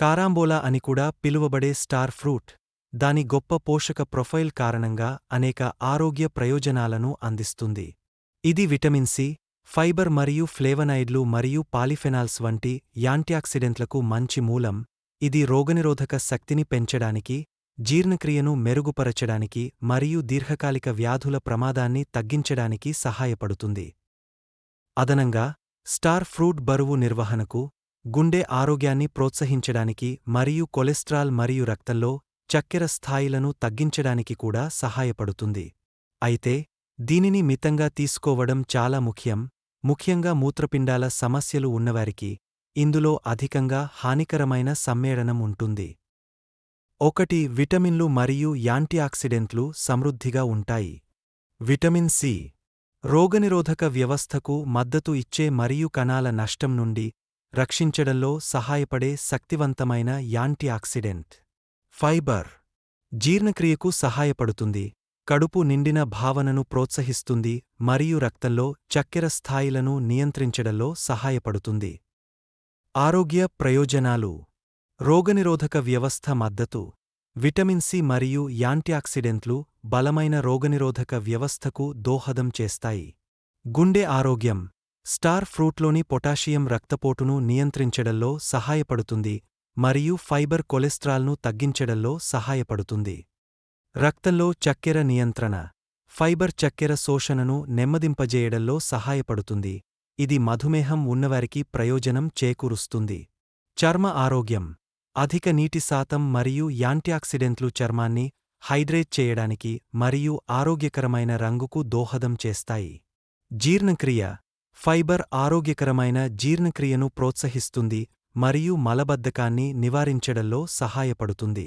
కారాంబోలా అని కూడా పిలువబడే స్టార్ ఫ్రూట్ దాని గొప్ప పోషక ప్రొఫైల్ కారణంగా అనేక ఆరోగ్య ప్రయోజనాలను అందిస్తుంది. ఇది విటమిన్ సి ఫైబర్ మరియు ఫ్లేవనైడ్లు మరియు పాలిఫెనాల్స్ వంటి యాంటీఆక్సిడెంట్లకు మంచి మూలం. ఇది రోగనిరోధక శక్తిని పెంచడానికి జీర్ణక్రియను మెరుగుపరచడానికి మరియు దీర్ఘకాలిక వ్యాధుల ప్రమాదాన్ని తగ్గించడానికి సహాయపడుతుంది. అదనంగా స్టార్ ఫ్రూట్ బరువు నిర్వహణకు గుండె ఆరోగ్యాన్ని ప్రోత్సహించడానికి మరియు కొలెస్ట్రాల్ మరియు రక్తంలో చక్కెర స్థాయిలను తగ్గించడానికి కూడా సహాయపడుతుంది. అయితే దీనిని మితంగా తీసుకోవడం చాలా ముఖ్యం. ముఖ్యంగా మూత్రపిండాల సమస్యలు ఉన్నవారికి ఇందులో అధికంగా హానికరమైన సమ్మేళనం ఉంటుంది. ఒకటి విటమిన్లు మరియు యాంటీఆక్సిడెంట్లు సమృద్ధిగా ఉంటాయి. విటమిన్ సి రోగనిరోధక వ్యవస్థకు మద్దతు ఇచ్చే మరియు కణాల నష్టం నుండి రక్షించడంలో సహాయపడే శక్తివంతమైన యాంటీఆక్సిడెంట్ ఫైబర్ జీర్ణక్రియకు సహాయపడుతుంది కడుపు నిండిన భావనను ప్రోత్సహిస్తుంది మరియు రక్తంలో చక్కెర స్థాయిలను నియంత్రించడంలో సహాయపడుతుంది. ఆరోగ్య ప్రయోజనాలు. రోగనిరోధక వ్యవస్థ మద్దతు. విటమిన్ సి మరియు యాంటీఆక్సిడెంట్లు బలమైన రోగనిరోధక వ్యవస్థకు దోహదం చేస్తాయి. గుండె ఆరోగ్యం. స్టార్ ఫ్రూట్లోని పొటాషియం రక్తపోటును నియంత్రించడంలో సహాయపడుతుంది మరియు ఫైబర్ కొలెస్ట్రాల్ను తగ్గించడంలో సహాయపడుతుంది. రక్తంలో చక్కెర నియంత్రణ. ఫైబర్ చక్కెర శోషణను నెమ్మదింపజేయడంలో సహాయపడుతుంది. ఇది మధుమేహం ఉన్నవారికి ప్రయోజనం చేకూరుస్తుంది. చర్మ ఆరోగ్యం. అధిక నీటి శాతం మరియు యాంటీఆక్సిడెంట్లు చర్మాన్ని హైడ్రేట్ చేయడానికి మరియు ఆరోగ్యకరమైన రంగుకు దోహదం చేస్తాయి. జీర్ణక్రియ. ఫైబర్ ఆరోగ్యకరమైన జీర్ణక్రియను ప్రోత్సహిస్తుంది మరియు మలబద్ధకాన్ని నివారించడంలో సహాయపడుతుంది.